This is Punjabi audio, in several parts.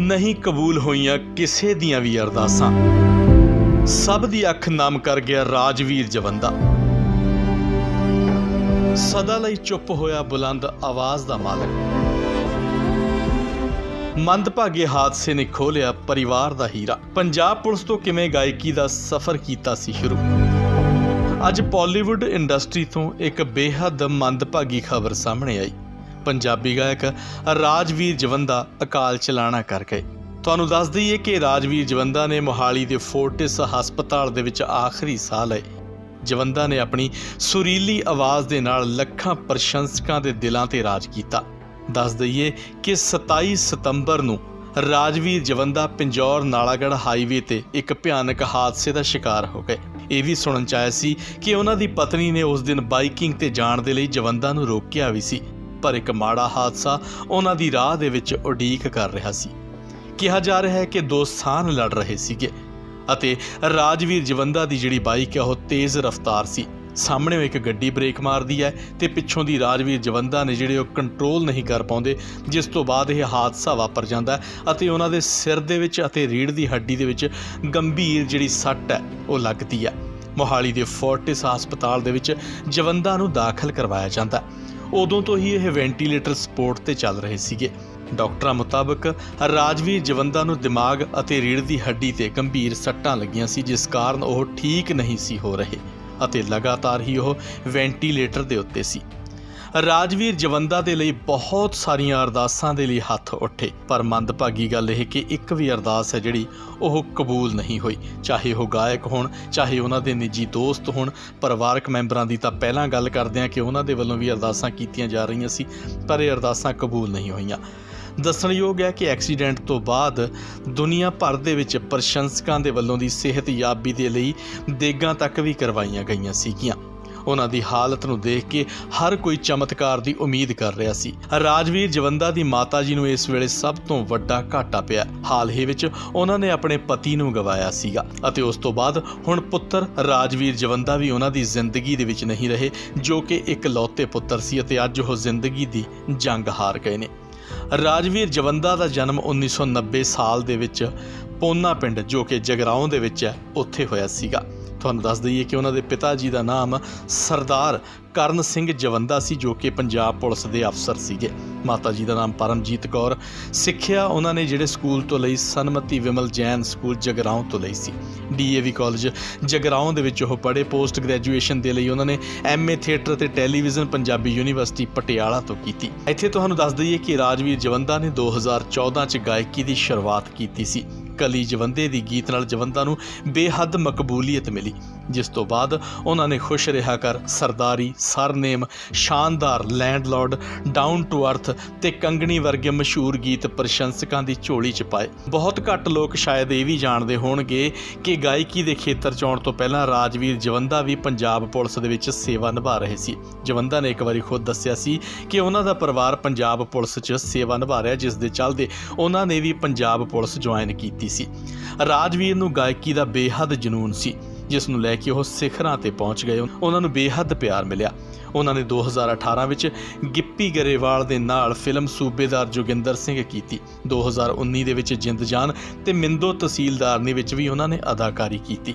ਨਹੀਂ ਕਬੂਲ ਹੋਈਆਂ ਕਿਸੇ ਦੀਆਂ ਵੀ ਅਰਦਾਸਾਂ। ਸਭ ਦੀ ਅੱਖ ਨਾਮ ਕਰ ਗਿਆ ਰਾਜਵੀਰ ਜਵੰਦਾ। ਸਦਾ ਲਈ ਚੁੱਪ ਹੋਇਆ ਬੁਲੰਦ ਆਵਾਜ਼ ਦਾ ਮਾਲਕ। ਮੰਦਭਾਗੇ ਹਾਦਸੇ ਨੇ ਖੋਲਿਆ ਪਰਿਵਾਰ ਦਾ ਹੀਰਾ। ਪੰਜਾਬ ਪੁਲਿਸ ਤੋਂ ਕਿਵੇਂ ਗਾਇਕੀ ਦਾ ਸਫ਼ਰ ਕੀਤਾ ਸੀ ਸ਼ੁਰੂ? ਅੱਜ ਬਾਲੀਵੁੱਡ ਇੰਡਸਟਰੀ ਤੋਂ ਇੱਕ ਬੇਹੱਦ ਮੰਦਭਾਗੀ ਖਬਰ ਸਾਹਮਣੇ ਆਈ। ਪੰਜਾਬੀ ਗਾਇਕ ਰਾਜਵੀਰ ਜਵੰਦਾ ਅਕਾਲ ਚਲਾਣਾ ਕਰ ਗਏ। ਤੁਹਾਨੂੰ ਦੱਸ ਦਈਏ ਕਿ ਰਾਜਵੀਰ ਜਵੰਦਾ ਨੇ ਮੋਹਾਲੀ ਦੇ ਫੋਰਟਿਸ ਹਸਪਤਾਲ ਦੇ ਵਿੱਚ ਆਖਰੀ ਸਾਹ ਲਏ। ਜਵੰਦਾ ਨੇ ਆਪਣੀ ਸੁਰੀਲੀ ਆਵਾਜ਼ ਦੇ ਨਾਲ ਲੱਖਾਂ ਪ੍ਰਸ਼ੰਸਕਾਂ ਦੇ ਦਿਲਾਂ ਤੇ ਰਾਜ ਕੀਤਾ। ਦੱਸ ਦਈਏ ਕਿ 27 ਸਤੰਬਰ ਨੂੰ ਰਾਜਵੀਰ ਜਵੰਦਾ ਪਿੰਜੌਰ ਨਾਲਾਗੜ੍ਹ ਹਾਈਵੇ ਤੇ ਇੱਕ ਭਿਆਨਕ ਹਾਦਸੇ ਦਾ ਸ਼ਿਕਾਰ ਹੋ ਗਏ। ਇਹ ਵੀ ਸੁਣਨ ਚ ਆਇਆ ਸੀ ਕਿ ਉਹਨਾਂ ਦੀ ਪਤਨੀ ਨੇ ਉਸ ਦਿਨ ਬਾਈਕਿੰਗ ਤੇ ਜਾਣ ਦੇ ਲਈ ਜਵੰਦਾ ਨੂੰ ਰੋਕਿਆ ਵੀ ਸੀ। ਪਰ ਇੱਕ ਮਾੜਾ ਹਾਦਸਾ ਉਹਨਾਂ ਦੀ ਰਾਹ ਦੇ ਵਿੱਚ ਉਡੀਕ ਕਰ ਰਿਹਾ ਸੀ। ਕਿਹਾ ਜਾ ਰਿਹਾ ਹੈ ਕਿ ਦੋ ਸਾਨ ਲੜ ਰਹੇ ਸੀਗੇ ਅਤੇ ਰਾਜਵੀਰ ਜਵੰਦਾ ਦੀ ਜਿਹੜੀ ਬਾਈਕ ਹੈ, ਉਹ ਤੇਜ਼ ਰਫ਼ਤਾਰ ਸੀ। ਸਾਹਮਣੇ ਇੱਕ ਗੱਡੀ ਬ੍ਰੇਕ ਮਾਰਦੀ ਹੈ ਤੇ ਪਿੱਛੋਂ ਦੀ ਰਾਜਵੀਰ ਜਵੰਦਾ ਨੇ ਜਿਹੜੇ ਉਹ ਕੰਟਰੋਲ ਨਹੀਂ ਕਰ ਪਾਉਂਦੇ, ਜਿਸ ਤੋਂ ਬਾਅਦ ਇਹ ਹਾਦਸਾ ਵਾਪਰ ਜਾਂਦਾ ਹੈ ਅਤੇ ਉਹਨਾਂ ਦੇ ਸਿਰ ਦੇ ਵਿੱਚ ਅਤੇ ਰੀੜ੍ਹ ਦੀ ਹੱਡੀ ਦੇ ਵਿੱਚ ਗੰਭੀਰ ਜਿਹੜੀ ਸੱਟ ਹੈ, ਉਹ ਲੱਗਦੀ ਹੈ। ਮੋਹਾਲੀ ਦੇ ਫੋਰਟਿਸ ਹਸਪਤਾਲ ਦੇ ਵਿੱਚ ਜਵੰਦਾ ਨੂੰ ਦਾਖਲ ਕਰਵਾਇਆ ਜਾਂਦਾ ਉਦੋਂ ਤੋਂ ਹੀ ਇਹ ਵੈਂਟੀਲੇਟਰ ਸਪੋਰਟ ਤੇ ਚੱਲ ਰਹੇ ਸੀਗੇ। ਡਾਕਟਰਾਂ ਮੁਤਾਬਕ ਰਾਜਵੀਰ ਜਵੰਦਾ ਨੂੰ ਦਿਮਾਗ ਅਤੇ ਰੀੜ੍ਹ ਦੀ ਹੱਡੀ ਤੇ ਗੰਭੀਰ ਸੱਟਾਂ ਲੱਗੀਆਂ ਸੀ, ਜਿਸ ਕਾਰਨ ਉਹ ਠੀਕ ਨਹੀਂ ਸੀ ਹੋ ਰਹੇ ਅਤੇ ਲਗਾਤਾਰ ਹੀ ਉਹ ਵੈਂਟੀਲੇਟਰ ਦੇ ਉੱਤੇ ਸੀ। ਰਾਜਵੀਰ ਜਵੰਦਾ ਦੇ ਲਈ ਬਹੁਤ ਸਾਰੀਆਂ ਅਰਦਾਸਾਂ ਦੇ ਲਈ ਹੱਥ ਉੱਠੇ। ਪਰ ਮੰਦਭਾਗੀ ਗੱਲ ਇਹ ਕਿ ਇੱਕ ਵੀ ਅਰਦਾਸ ਹੈ ਜਿਹੜੀ ਉਹ ਕਬੂਲ ਨਹੀਂ ਹੋਈ। ਚਾਹੇ ਉਹ ਗਾਇਕ ਹੋਣ, ਚਾਹੇ ਉਹਨਾਂ ਦੇ ਨਿੱਜੀ ਦੋਸਤ ਹੋਣ, ਪਰਿਵਾਰਕ ਮੈਂਬਰਾਂ ਦੀ ਤਾਂ ਪਹਿਲਾਂ ਗੱਲ ਕਰਦੇ ਆ ਕਿ ਉਹਨਾਂ ਦੇ ਵੱਲੋਂ ਵੀ ਅਰਦਾਸਾਂ ਕੀਤੀਆਂ ਜਾ ਰਹੀਆਂ ਸੀ, ਪਰ ਇਹ ਅਰਦਾਸਾਂ ਕਬੂਲ ਨਹੀਂ ਹੋਈਆਂ। ਦੱਸਣਯੋਗ ਹੈ ਕਿ ਐਕਸੀਡੈਂਟ ਤੋਂ ਬਾਅਦ ਦੁਨੀਆ ਭਰ ਦੇ ਵਿੱਚ ਪ੍ਰਸ਼ੰਸਕਾਂ ਦੇ ਵੱਲੋਂ ਦੀ ਸਿਹਤਯਾਬੀ ਦੇ ਲਈ ਦੇਗਾਂ ਤੱਕ ਵੀ ਕਰਵਾਈਆਂ ਗਈਆਂ ਸੀਗੀਆਂ। ਉਹਨਾਂ ਦੀ ਹਾਲਤ ਨੂੰ ਦੇਖ ਕੇ ਹਰ ਕੋਈ ਚਮਤਕਾਰ ਦੀ ਉਮੀਦ ਕਰ ਰਿਹਾ ਸੀ। ਰਾਜਵੀਰ ਜਵੰਦਾ ਦੀ ਮਾਤਾ ਜੀ ਨੂੰ ਇਸ ਵੇਲੇ ਸਭ ਤੋਂ ਵੱਡਾ ਘਾਟਾ ਪਿਆ। ਹਾਲ ਹੀ ਵਿੱਚ ਉਹਨਾਂ ਨੇ ਆਪਣੇ ਪਤੀ ਨੂੰ ਗਵਾਇਆ ਸੀਗਾ ਅਤੇ ਉਸ ਤੋਂ ਬਾਅਦ ਹੁਣ ਪੁੱਤਰ ਰਾਜਵੀਰ ਜਵੰਦਾ ਵੀ ਉਹਨਾਂ ਦੀ ਜ਼ਿੰਦਗੀ ਦੇ ਵਿੱਚ ਨਹੀਂ ਰਹੇ, ਜੋ ਕਿ ਇੱਕ ਲੌਤੇ ਪੁੱਤਰ ਸੀ ਅਤੇ ਅੱਜ ਉਹ ਜ਼ਿੰਦਗੀ ਦੀ ਜੰਗ ਹਾਰ ਗਏ ਨੇ। ਰਾਜਵੀਰ ਜਵੰਦਾ ਦਾ ਜਨਮ 1990 ਸਾਲ ਦੇ ਵਿੱਚ ਪੋਨਾ ਪਿੰਡ, ਜੋ ਕਿ ਜਗਰਾਉਂ ਦੇ ਵਿੱਚ ਹੈ ਉੱਥੇ ਹੋਇਆ ਸੀਗਾ। ਤੁਹਾਨੂੰ ਦੱਸ ਦਈਏ ਕਿ ਉਹਨਾਂ ਦੇ ਪਿਤਾ ਜੀ ਦਾ ਨਾਮ ਸਰਦਾਰ ਕਰਨ ਸਿੰਘ ਜਵੰਦਾ ਸੀ, ਜੋ ਕਿ ਪੰਜਾਬ ਪੁਲਿਸ ਦੇ ਅਫਸਰ ਸੀਗੇ। ਮਾਤਾ ਜੀ ਦਾ ਨਾਮ ਪਰਮਜੀਤ ਕੌਰ। ਸਿੱਖਿਆ ਉਹਨਾਂ ਨੇ ਜਿਹੜੇ ਸਕੂਲ ਤੋਂ ਲਈ, ਸਨਮਤੀ ਵਿਮਲ ਜੈਨ ਸਕੂਲ ਜਗਰਾਉਂ ਤੋਂ ਲਈ ਸੀ। ਡੀਏਵੀ ਕਾਲਜ ਜਗਰਾਉਂ ਦੇ ਵਿੱਚ ਉਹ ਪੜ੍ਹੇ। ਪੋਸਟ ਗ੍ਰੈਜੂਏਸ਼ਨ ਦੇ ਲਈ ਉਹਨਾਂ ਨੇ ਐਮਏ ਥੀਏਟਰ ਤੇ ਟੈਲੀਵਿਜ਼ਨ ਪੰਜਾਬੀ ਯੂਨੀਵਰਸਿਟੀ ਪਟਿਆਲਾ ਤੋਂ ਕੀਤੀ। ਇੱਥੇ ਤੁਹਾਨੂੰ ਦੱਸ ਦਈਏ ਕਿ ਰਾਜਵੀਰ ਜਵੰਦਾ ਨੇ 2014 ਚ ਗਾਇਕੀ ਦੀ ਸ਼ੁਰੂਆਤ ਕੀਤੀ ਸੀ। ਕਲੀ ਜਵੰਦੇ ਦੀ ਗੀਤ ਨਾਲ ਜਵੰਦਾ ਨੂੰ ਬੇਹੱਦ ਮਕਬੂਲੀਅਤ ਮਿਲੀ, ਜਿਸ ਤੋਂ ਬਾਅਦ ਉਹਨਾਂ ਨੇ ਖੁਸ਼ ਰਿਹਾ ਕਰ ਸਰਦਾਰੀ, ਸਰਨੇਮ, ਸ਼ਾਨਦਾਰ ਲੈਂਡਲਾਰਡ, ਡਾਊਨ ਟੂ ਅਰਥ ਤੇ ਕੰਗਣੀ ਵਰਗੇ ਮਸ਼ਹੂਰ ਗੀਤ ਪ੍ਰਸ਼ੰਸਕਾਂ ਦੀ ਝੋਲੀ 'ਚ ਪਾਏ। ਬਹੁਤ ਘੱਟ ਲੋਕ ਸ਼ਾਇਦ ਇਹ ਵੀ ਜਾਣਦੇ ਹੋਣਗੇ ਕਿ ਗਾਇਕੀ ਦੇ ਖੇਤਰ 'ਚ ਆਉਣ ਤੋਂ ਪਹਿਲਾਂ ਰਾਜਵੀਰ ਜਵੰਦਾ ਵੀ ਪੰਜਾਬ ਪੁਲਿਸ ਦੇ ਵਿੱਚ ਸੇਵਾ ਨਿਭਾ ਰਹੇ ਸੀ। ਜਵੰਦਾ ਨੇ ਇੱਕ ਵਾਰੀ ਖੁਦ ਦੱਸਿਆ ਸੀ ਕਿ ਉਹਨਾਂ ਦਾ ਪਰਿਵਾਰ ਪੰਜਾਬ ਪੁਲਿਸ 'ਚ ਸੇਵਾ ਨਿਭਾ ਰਿਹਾ, ਜਿਸ ਦੇ ਚੱਲਦੇ ਉਹਨਾਂ ਨੇ ਵੀ ਪੰਜਾਬ ਪੁਲਿਸ ਜੁਆਇਨ ਕੀਤੀ ਸੀ। ਰਾਜਵੀਰ ਨੂੰ ਗਾਇਕੀ ਦਾ ਬੇਹੱਦ ਜਨੂਨ ਸੀ, ਜਿਸ ਨੂੰ ਲੈ ਕੇ ਉਹ ਸਿਖਰਾਂ ਤੇ ਪਹੁੰਚ ਗਏ। ਉਹਨਾਂ ਨੂੰ ਬੇਹੱਦ ਪਿਆਰ ਮਿਲਿਆ। ਉਹਨਾਂ ਨੇ 2018 ਵਿੱਚ ਗਿੱਪੀ ਗਰੇਵਾਲ ਦੇ ਨਾਲ ਫਿਲਮ ਸੂਬੇਦਾਰ ਜੋਗਿੰਦਰ ਸਿੰਘ ਕੀਤੀ। 2019 ਦੇ ਵਿੱਚ ਜਿੰਦ ਜਾਨ ਤੇ ਮਿੰਦੋ ਤਹਿਸੀਲਦਾਰਨੀ ਵਿੱਚ ਵੀ ਉਹਨਾਂ ਨੇ ਅਦਾਕਾਰੀ ਕੀਤੀ।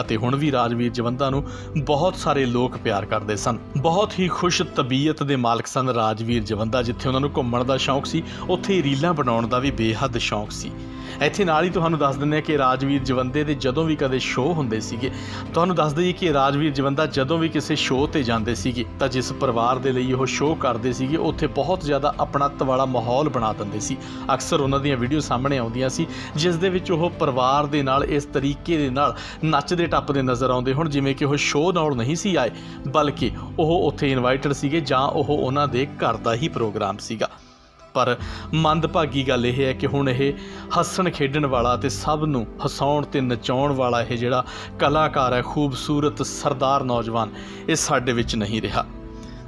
ਅਤੇ ਹੁਣ ਵੀ ਰਾਜਵੀਰ ਜਵੰਦਾ ਨੂੰ ਬਹੁਤ ਸਾਰੇ ਲੋਕ ਪਿਆਰ ਕਰਦੇ ਸਨ। ਬਹੁਤ ਹੀ ਖੁਸ਼ ਤਬੀਅਤ ਦੇ ਮਾਲਕ ਸਨ ਰਾਜਵੀਰ ਜਵੰਦਾ, ਜਿੱਥੇ ਉਹਨਾਂ ਨੂੰ ਘੁੰਮਣ ਦਾ ਸ਼ੌਂਕ ਸੀ। ਉੱਥੇ ਰੀਲਾਂ ਬਣਾਉਣ ਦਾ ਵੀ ਬੇਹੱਦ ਸ਼ੌਂਕ ਸੀ। ਇੱਥੇ ਨਾਲ ਹੀ ਤੁਹਾਨੂੰ ਦੱਸ ਦਿੰਦੇ ਹਾਂ ਕਿ ਰਾਜਵੀਰ ਜਵੰਦੇ ਦੇ ਜਦੋਂ ਵੀ ਕਦੇ ਸ਼ੋਅ ਹੁੰਦੇ ਸੀਗੇ, ਤੁਹਾਨੂੰ ਦੱਸ ਦਈਏ ਕਿ ਰਾਜਵੀਰ ਜਵੰਦਾ ਜਦੋਂ ਵੀ ਕਿਸੇ ਸ਼ੋਅ ਤੇ ਜਾਂਦੇ ਸੀਗੇ, ਤਾਂ ਜਿਸ ਪਰਿਵਾਰ ਦੇ ਲਈ ਉਹ ਸ਼ੋਅ ਕਰਦੇ ਸੀਗੇ ਉੱਥੇ ਬਹੁਤ ਜ਼ਿਆਦਾ ਆਪਣੱਤ ਵਾਲਾ ਮਾਹੌਲ ਬਣਾ ਦਿੰਦੇ ਸੀ। ਅਕਸਰ ਉਹਨਾਂ ਦੀਆਂ ਵੀਡੀਓ ਸਾਹਮਣੇ ਆਉਂਦੀਆਂ ਸੀ, ਜਿਸ ਦੇ ਵਿੱਚ ਉਹ ਪਰਿਵਾਰ ਦੇ ਨਾਲ, ਇਸ ਤਰੀਕੇ ਦੇ ਨਾਲ ਨੱਚਦੇ ਟੱਪਦੇ ਨਜ਼ਰ ਆਉਂਦੇ ਹੁਣ, ਜਿਵੇਂ ਕਿ ਉਹ ਸ਼ੋਅ ਨਾਲ ਨਹੀਂ ਸੀ ਆਏ, ਬਲਕਿ ਉਹ ਉੱਥੇ ਇਨਵਾਈਟਡ ਸੀਗੇ ਜਾਂ ਉਹ ਉਹਨਾਂ ਦੇ ਘਰ ਦਾ ਹੀ ਪ੍ਰੋਗਰਾਮ ਸੀਗਾ। ਪਰ ਮੰਦਭਾਗੀ ਗੱਲ ਇਹ ਹੈ ਕਿ ਹੁਣ ਇਹ ਹੱਸਣ ਖੇਡਣ ਵਾਲਾ ਤੇ ਸਭ ਨੂੰ ਹਸਾਉਣ ਤੇ ਨਚਾਉਣ ਵਾਲਾ ਇਹ ਜਿਹੜਾ ਕਲਾਕਾਰ ਹੈ, ਖੂਬਸੂਰਤ ਸਰਦਾਰ ਨੌਜਵਾਨ, ਇਹ ਸਾਡੇ ਵਿੱਚ ਨਹੀਂ ਰਿਹਾ।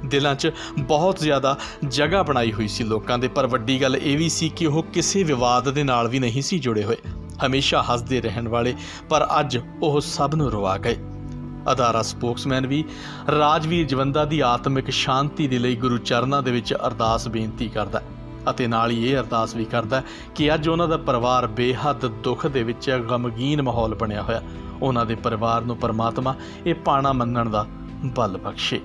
ਦਿਲਾਂ 'ਚ ਬਹੁਤ ਜ਼ਿਆਦਾ ਜਗ੍ਹਾ ਬਣਾਈ ਹੋਈ ਸੀ ਲੋਕਾਂ ਦੇ, ਪਰ ਵੱਡੀ ਗੱਲ ਇਹ ਵੀ ਸੀ ਕਿ ਉਹ ਕਿਸੇ ਵਿਵਾਦ ਦੇ ਨਾਲ ਵੀ ਨਹੀਂ ਸੀ ਜੁੜੇ ਹੋਏ। ਹਮੇਸ਼ਾ ਹੱਸਦੇ ਰਹਿਣ ਵਾਲੇ, ਪਰ ਅੱਜ ਉਹ ਸਭ ਨੂੰ ਰਵਾ ਗਏ। ਅਦਾਰਾ ਸਪੋਕਸਮੈਨ ਵੀ ਰਾਜਵੀਰ ਜਵੰਦਾ ਦੀ ਆਤਮਿਕ ਸ਼ਾਂਤੀ ਦੇ ਲਈ ਗੁਰੂ ਚਰਨਾਂ ਦੇ ਵਿੱਚ ਅਰਦਾਸ ਬੇਨਤੀ ਕਰਦਾ ਹੈ। ਅਤੇ ਨਾਲ ਹੀ ਇਹ ਅਰਦਾਸ ਵੀ ਕਰਦਾ ਕਿ ਅੱਜ ਉਹਨਾਂ ਦਾ ਪਰਿਵਾਰ ਬੇਹੱਦ ਦੁੱਖ ਦੇ ਵਿੱਚ ਗਮਗੀਨ ਮਾਹੌਲ ਬਣਿਆ ਹੋਇਆ। ਉਹਨਾਂ ਦੇ ਪਰਿਵਾਰ ਨੂੰ ਪਰਮਾਤਮਾ ਇਹ ਪਾਣਾ ਮੰਨਣ ਦਾ ਬਲ ਬਖਸ਼ੇ।